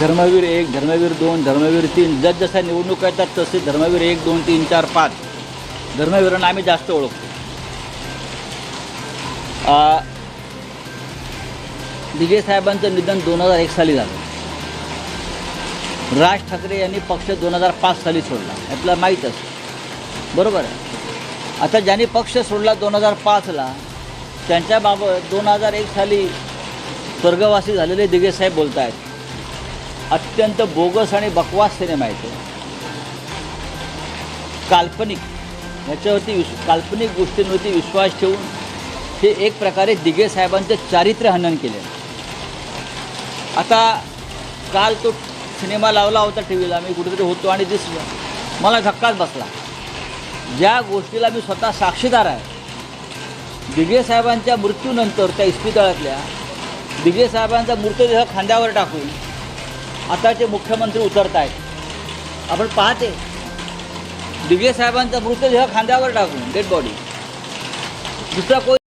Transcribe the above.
धर्मवीर एक धर्मवीर दोन धर्मवीर तीन. जसजशा निवडणूक येतात तसे धर्मवीर एक दोन तीन चार पाच. धर्मवीरांना आम्ही जास्त ओळखतो. आ, साहेबांचं निधन दोन हजार एक साली झालं. राज ठाकरे यांनी पक्ष दोन हजार पाच साली सोडला. आपल्याला माहीत असतं. बरोबर आहे. आता ज्यांनी पक्ष सोडला दोन हजार पाचला त्यांच्याबाबत दोन हजार एक साली स्वर्गवासी झालेले दिघे साहेब बोलत आहेत अत्यंत बोगस आणि बकवास सिनेमा आहे तो. काल्पनिक ह्याच्यावरती विश काल्पनिक गोष्टींवरती विश्वास ठेवून हे एक प्रकारे दिघे साहेबांचं चारित्र्य हनन केले. आता काल तो सिनेमा लावला होता टी व्हीला मी कुठेतरी होतो आणि दिसलं मला धक्काच बसला. ज्या गोष्टीला मी स्वतः साक्षीदार आहे. दिघे साहेबांच्या मृत्यूनंतर त्या इस्पितळातल्या दिघे साहेबांचा मृतदेह खांद्यावर टाकून आताचे मुख्यमंत्री उतरत आहेत आपण पाहते. दिव्य साहेबांचा मृतदेह खांद्यावर टाकून डेड बॉडी दुसरा कोणी?